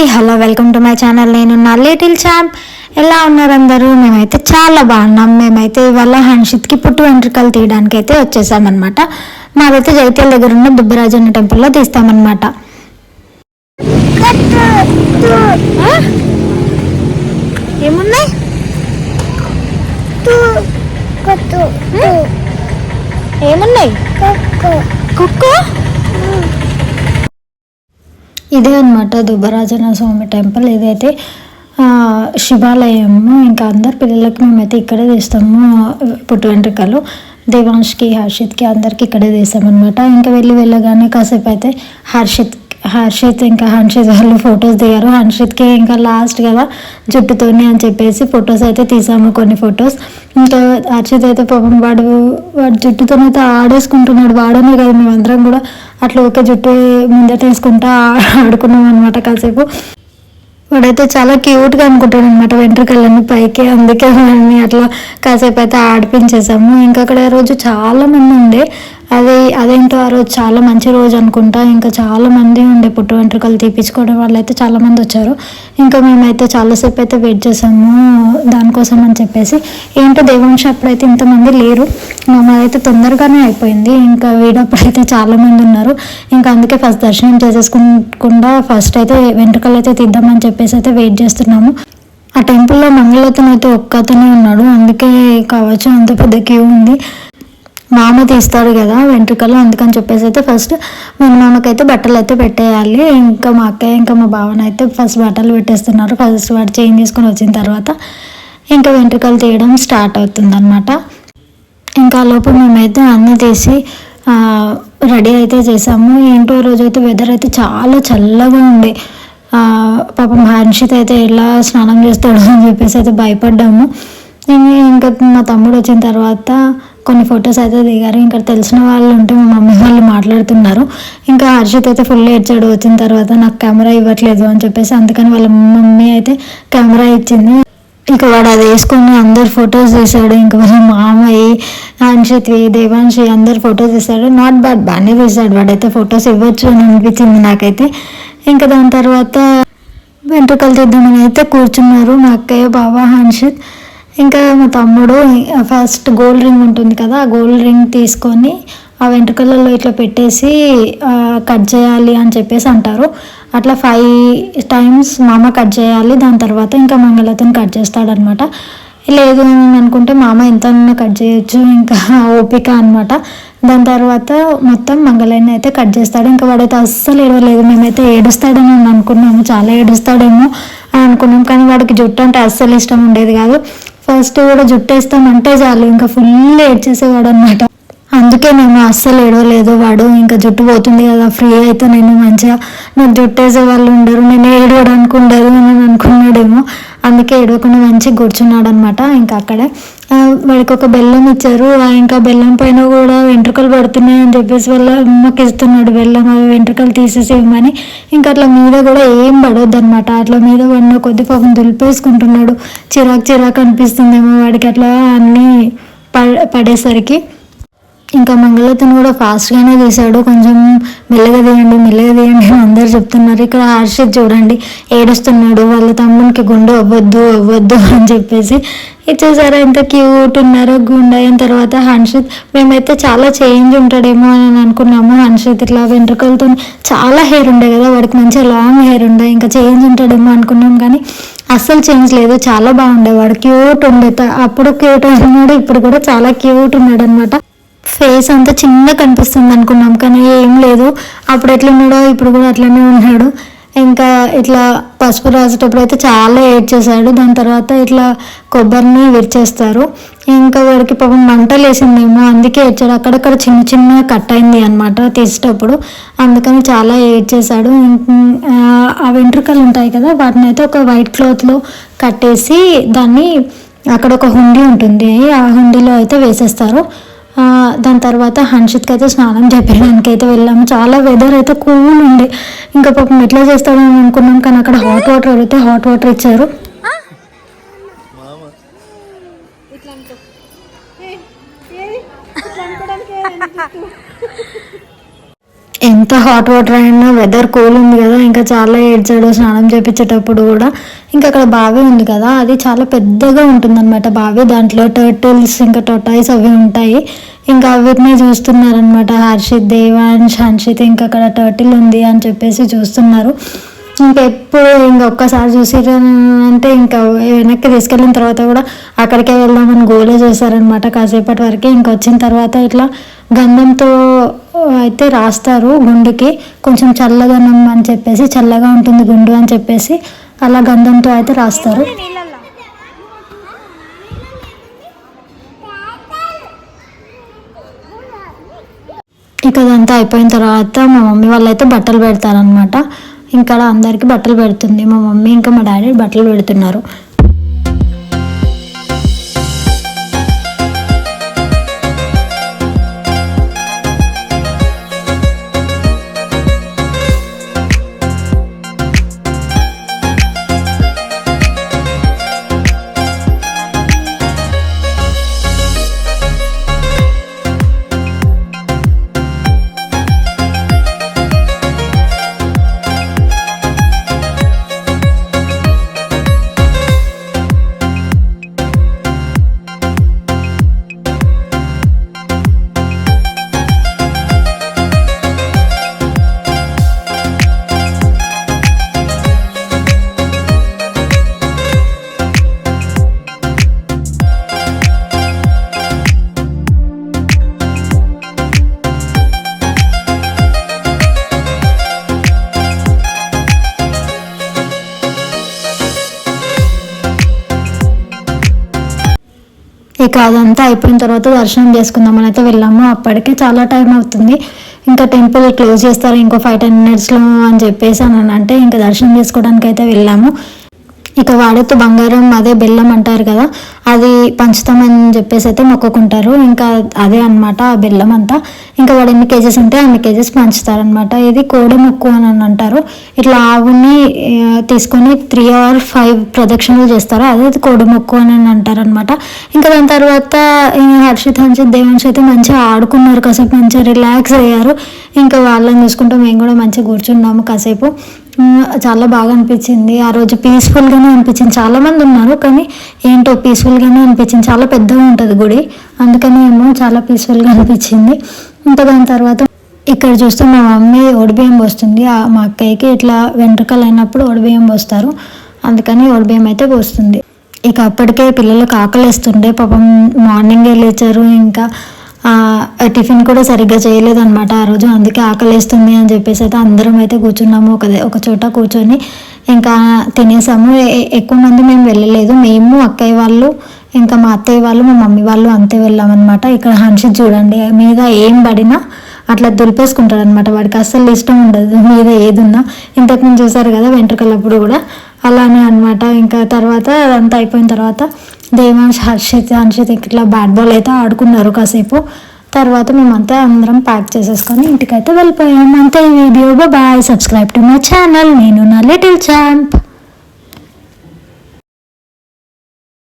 Hi hello welcome to my channel. నేను నా little champ ఎలా ఉన్నారు అందరూ? మేమైతే చాలా బాగున్నాం. మేమైతే ఇవాళ హన్షిత్కి పుట్టు వెంట్రుకలు తీయడానికి అయితే వచ్చేసామన్నమాట. మాదైతే జైత్యాల దగ్గర ఉన్న దుబ్బరాజన్న టెంపుల్లో తీస్తామన్నమాట? ఏమున్నాయి? ఏమున్నాయి? కుక్కు? ఇదే అనమాట దుబ్బరాజన స్వామి టెంపుల్ ఇదైతే శివాలయము ఇంకా అందరు పిల్లలకి మేమైతే ఇక్కడే తీస్తాము పుట్టు వెంట్రుకలు. దేవాంష్కి హర్షిత్కి అందరికి ఇక్కడే తీసామన్నమాట ఇంకా వెళ్ళి వెళ్ళగానే కాసేపు అయితే హర్షిత్ హర్షిత్ ఇంకా హన్షిత్ వాళ్ళు ఫొటోస్ దిగారు. హన్షిత్కి ఇంకా లాస్ట్ కదా జుట్టుతోని అని చెప్పేసి ఫొటోస్ అయితే తీసాము కొన్ని ఫొటోస్. ఇంకా హర్షిత్ అయితే పాపం వాడు వాడు జుట్టుతోనైతే ఆడేసుకుంటున్నాడు వాడనే కదా మేమందరం కూడా. అట్లా ఒక జుట్టు ముందే తీసుకుంటా ఆడుకున్నాం అనమాట కాసేపు. వాడైతే చాలా క్యూట్గా అనుకుంటాడు అనమాట వెంట్రుకలన్నీ పైకి అందుకే వాడిని అట్లా కాసేపు అయితే ఆడిపించేసాము. ఇంకా అక్కడ రోజు చాలా మంది ఉండే. అది అదేంటో ఆ రోజు చాలా మంచి రోజు అనుకుంటా. ఇంకా చాలా మంది ఉండే పుట్టు వెంట్రుకలు తీపించుకోవడం వాళ్ళు అయితే చాలా మంది వచ్చారు. ఇంకా మేమైతే చాలాసేపు అయితే వెయిట్ చేసాము దానికోసం అని చెప్పేసి. ఏంటో దేవంశ అప్పుడైతే ఇంతమంది లేరు. మాదైతే తొందరగానే అయిపోయింది. ఇంకా వీడప్పుడైతే చాలా మంది ఉన్నారు. ఇంకా అందుకే ఫస్ట్ దర్శనం చేసేసుకుండా ఫస్ట్ అయితే వెంట్రుకలు అయితే తీద్దామని చెప్పేసి అయితే వెయిట్ చేస్తున్నాము. ఆ టెంపుల్లో మంగళతను అయితే ఒక్కతనే ఉన్నాడు. అందుకే కావచ్చు అంత పెద్ద క్యూ ఉంది. మామ తీస్తాడు కదా వెంట్రుకలు అందుకని చెప్పేసి అయితే ఫస్ట్ మన మామకైతే బట్టలు అయితే పెట్టేయాలి. ఇంకా మా అక్కయ్య ఇంకా మా బావన అయితే ఫస్ట్ బట్టలు పెట్టేస్తున్నారు. ఫస్ట్ వాడు చేంజ్ చేసుకొని వచ్చిన తర్వాత ఇంకా వెంట్రుకలు తీయడం స్టార్ట్ అవుతుందన్నమాట. ఇంకా లోపు మేమైతే అన్నీ తీసి రెడీ అయితే చేసాము. ఏంటో రోజు అయితే వెదర్ అయితే చాలా చల్లగా ఉండే పాపం హర్షిత్ అయితే ఎలా స్నానం చేస్తాడో అని చెప్పేసి అయితే భయపడ్డాము. ఇంకా మా తమ్ముడు వచ్చిన తర్వాత కొన్ని ఫొటోస్ అయితే దిగారు. ఇంకా తెలిసిన వాళ్ళు ఉంటే మా మమ్మీ వాళ్ళు మాట్లాడుతున్నారు. ఇంకా హర్షిత్ అయితే ఫుల్ ఏడ్చాడు. వచ్చిన తర్వాత నాకు కెమెరా ఇవ్వట్లేదు అని చెప్పేసి అందుకని వాళ్ళ మమ్మీ అయితే కెమెరా ఇచ్చింది. ఇక వాడు అది వేసుకొని అందరు ఫొటోస్ తీశాడు. ఇంకా వాళ్ళ మామయ్య హన్షిత్వి దేవాంశి అందరు ఫొటోస్ తీశాడు. నాట్ బ్యాడ్ బాగానే తీశాడు. వాడైతే ఫొటోస్ ఇవ్వచ్చు అని అనిపించింది నాకైతే. ఇంకా దాని తర్వాత వెంట్రుకలు తీద్దామని అయితే కూర్చున్నారు మా అక్కయ్య బాబా హన్షిత్ ఇంకా మా తమ్ముడు ఫస్ట్ గోల్డ్ రింగ్ ఉంటుంది కదా ఆ గోల్డ్ రింగ్ తీసుకొని ఆ వెంట్రుకలలో ఇట్లా పెట్టేసి కట్ చేయాలి అని చెప్పేసి అంటారు. అట్లా ఫైవ్ టైమ్స్ మామ కట్ చేయాలి దాని తర్వాత ఇంకా మంగళతను కట్ చేస్తాడనమాట లేదు అని అనుకుంటే మామ ఎంత కట్ చేయొచ్చు ఇంకా ఓపిక అనమాట దాని తర్వాత మొత్తం మంగళాన్ని అయితే కట్ చేస్తాడు. ఇంకా వాడైతే అస్సలు ఏడవలేదు. మేమైతే ఏడుస్తాడని అనుకున్నాము చాలా ఏడుస్తాడేమో అని అనుకున్నాం. కానీ వాడికి జుట్టు అంటే అస్సలు ఇష్టం ఉండేది కాదు. ఫస్ట్ కూడా జుట్టు వేస్తామంటే చాలు ఇంకా ఫుల్ ఏడ్చేసేవాడు అనమాట అందుకే నేను అస్సలు ఏడవలేదు. వాడు ఇంకా జుట్టు పోతుంది కదా ఫ్రీ అయితే నేను మంచిగా నాకు జుట్టు వేసే వాళ్ళు ఉండరు. నేను ఏడవడానికి ఉండదు అని అనుకున్నాడేమో. అందుకే ఏడవకుండా మంచిగా కూర్చున్నాడు అనమాట ఇంకా అక్కడే. వాడికి ఒక బెల్లం ఇచ్చారు. ఆ ఇంకా బెల్లం పైన కూడా వెంట్రుకలు పడుతున్నాయి అని చెప్పేసి వాళ్ళ అమ్మకి ఇస్తున్నాడు. బెల్లం అవి వెంట్రుకలు తీసేసి ఇవ్వమని. ఇంకా అట్లా మీద కూడా ఏం పడొద్దు అనమాట అట్లా మీద పడిన కొద్ది పాపం దులిపేసుకుంటున్నాడు. చిరాకు చిరాకు అనిపిస్తుందేమో వాడికి అట్లా అన్నీ ప పడేసరికి. ఇంకా మంగళతను కూడా ఫాస్ట్గానే తీశాడు. కొంచెం మెల్లగా తీయండి మెల్లగా తీయండి అని అందరు చెప్తున్నారు. ఇక్కడ హర్షిత్ చూడండి ఏడుస్తున్నాడు. వాళ్ళ తమ్మునికి గుండు అవ్వద్దు అవ్వద్దు అని చెప్పేసి ఇచ్చేసారా ఎంత క్యూట్ ఉన్నారో గుండె అయిన తర్వాత హన్షిత్ మేమైతే చాలా చేంజ్ ఉంటాడేమో అని అనుకున్నాము హన్షిత్ ఇట్లా వెంట్రుకలతో చాలా హెయిర్ ఉండే కదా వాడికి మంచిగా లాంగ్ హెయిర్ ఉండే ఇంకా చేంజ్ ఉంటాడేమో అనుకున్నాం కానీ అస్సలు చేంజ్ లేదు. చాలా బాగుండే. వాడు క్యూట్ ఉండే. అప్పుడు క్యూట్ ఉన్నాడు ఇప్పుడు కూడా చాలా క్యూట్ ఉన్నాడు అనమాట ఫేస్ అంతా చిన్న కనిపిస్తుంది అనుకున్నాం కానీ ఏం లేదు. అప్పుడు ఎట్లా ఉన్నాడో ఇప్పుడు కూడా అట్లనే ఉన్నాడు. ఇంకా ఇట్లా పసుపు రాసేటప్పుడు అయితే చాలా ఏడ్ చేశాడు. దాని తర్వాత ఇట్లా కొబ్బరిని విరిచేస్తారు. ఇంకా వాడికి పాపం మంటలు వేసిందేమో అందుకే ఏడ్చాడు. అక్కడక్కడ చిన్న చిన్న కట్ అయింది అనమాట తీసేటప్పుడు. అందుకని చాలా ఏడ్ చేశాడు. ఆ, వెంట్రుకలు ఉంటాయి కదా వాటిని అయితే ఒక వైట్ క్లాత్లో కట్టేసి దాన్ని అక్కడ ఒక హుండీ ఉంటుంది. ఆ హుండీలో అయితే వేసేస్తారు. దాని తర్వాత హన్షిత్కి అయితే స్నానం చేపించడానికి అయితే వెళ్ళాము. చాలా వెదర్ అయితే కూల్ ఉండే. ఇంకా పాపం ఎట్లా చేస్తాడని అనుకున్నాం కానీ అక్కడ హాట్ వాటర్ అడిగితే హాట్ వాటర్ ఇచ్చారు. ఎంత హాట్ వాటర్ అయినా వెదర్ కూల్ ఉంది కదా. ఇంకా చాలా ఏడ్చాడు స్నానం చేపించేటప్పుడు కూడా. ఇంకా అక్కడ బావి ఉంది కదా. అది చాలా పెద్దగా ఉంటుందన్నమాట బావి. దాంట్లో టర్టిల్స్ ఇంకా టొటాయిస్ అవి ఉంటాయి. ఇంకా వీటిని చూస్తున్నారనమాట హర్షిత్ దేవాంశ్ హన్షిత్ ఇంకా అక్కడ టర్టిల్ ఉంది అని చెప్పేసి చూస్తున్నారు. ఇంకా ఎప్పుడు ఇంకా ఒక్కసారి చూసారు అంటే ఇంకా వెనక్కి తీసుకెళ్ళిన తర్వాత కూడా అక్కడికే వెళ్దామని గోలే చేశారనమాట కాసేపటి వరకు. ఇంకా వచ్చిన తర్వాత ఇట్లా గంధంతో అయితే రాస్తారు గుండుకి కొంచెం చల్లదనం అని చెప్పేసి చల్లగా ఉంటుంది గుండు అని చెప్పేసి అలా గంధంతో అయితే రాస్తారు. ఇక అదంతా అయిపోయిన తర్వాత మా మమ్మీ వాళ్ళు అయితే బట్టలు పెడతారనమాట ఇంకా అందరికీ బట్టలు పెడుతుంది. మా మమ్మీ ఇంకా మా డాడీ బట్టలు పెడుతున్నారు. ఇక అదంతా అయిపోయిన తర్వాత దర్శనం చేసుకుందామని అయితే వెళ్ళాము. అప్పటికే చాలా టైం అవుతుంది. ఇంకా టెంపుల్ క్లోజ్ చేస్తారు. ఇంకో ఫైవ్ టెన్ మినిట్స్లో అని చెప్పేసి అని అంటే ఇంకా దర్శనం చేసుకోవడానికి అయితే వెళ్ళాము. ఇక వాడేతో బంగారం అదే బెల్లం అంటారు కదా అది పంచుతామని చెప్పేసి అయితే మొక్కుకుంటారు. ఇంకా అదే అనమాట ఆ బెల్లం అంతా. ఇంకా వాడు ఎన్ని కేజెస్ ఉంటే అన్ని కేజెస్ పంచుతారనమాట ఇది కోడి మొక్కు అని అంటారు. ఇట్లా ఆవుని తీసుకొని త్రీ ఆర్ ఫైవ్ ప్రదక్షిణలు చేస్తారు. అదే కోడి మొక్కు అని అంటారు అనమాట ఇంకా దాని తర్వాత హర్షిత్ హన్షిత్ దేవంశ్ అయితే మంచిగా ఆడుకున్నారు. కాసేపు మంచిగా రిలాక్స్ అయ్యారు. ఇంకా వాళ్ళని చూసుకుంటూ మేము కూడా మంచిగా కూర్చున్నాము కాసేపు. చాలా బాగా అనిపించింది. ఆ రోజు పీస్ఫుల్గానే అనిపించింది. చాలామంది ఉన్నారు కానీ ఏంటో పీస్ఫుల్గానే అనిపించింది. చాలా పెద్దగా ఉంటుంది గుడి. అందుకని ఏమో చాలా పీస్ఫుల్గా అనిపించింది. ఇంకా దాని తర్వాత ఇక్కడ చూస్తే మా మమ్మీ ఒడిబియ్యం పోస్తుంది. మా అక్కయ్యకి ఇట్లా వెంట్రుకలు అయినప్పుడు ఒడిబియ్యం పోస్తారు. అందుకని ఒడిబియ్యం అయితే పోస్తుంది. ఇక అప్పటికే పిల్లలకు ఆకలిస్తుండే పాపం మార్నింగే లేచారు. ఇంకా టిఫిన్ కూడా సరిగ్గా చేయలేదన్నమాట ఆ రోజు. అందుకే ఆకలిస్తుంది అని చెప్పేసి అయితే అందరం అయితే కూర్చున్నాము. ఒక ఒక చోట కూర్చొని ఇంకా తినేసాము. ఎక్కువ మంది మేము వెళ్ళలేదు. మేము అక్కయ్య వాళ్ళు ఇంకా మా అత్తయ్య వాళ్ళు మా మమ్మీ వాళ్ళు అంతే వెళ్ళామన్నమాట. ఇక్కడ హన్షిత్ చూడండి మీద ఏం పడినా అట్లా దులిపేసుకుంటాడు అనమాట వాడికి. అస్సలు ఇష్టం ఉండదు మీద ఏది ఉన్నా ఇంతకుముందు చూసారు కదా వెంట్రుకలప్పుడు కూడా. అలానే అనమాట ఇంకా తర్వాత అదంతా అయిపోయిన తర్వాత దేవాంశ్ హర్షిత్ హర్షిత్ ఇట్లా బ్యాట్ బాల్ అయితే ఆడుకున్నారు కాసేపు. తర్వాత మేమంతా అందరం ప్యాక్ చేసేసుకొని ఇంటికైతే వెళ్ళిపోయాము అంతే ఈ video. Bye subscribe to my channel నేను నా లిటిల్ ఛాంప్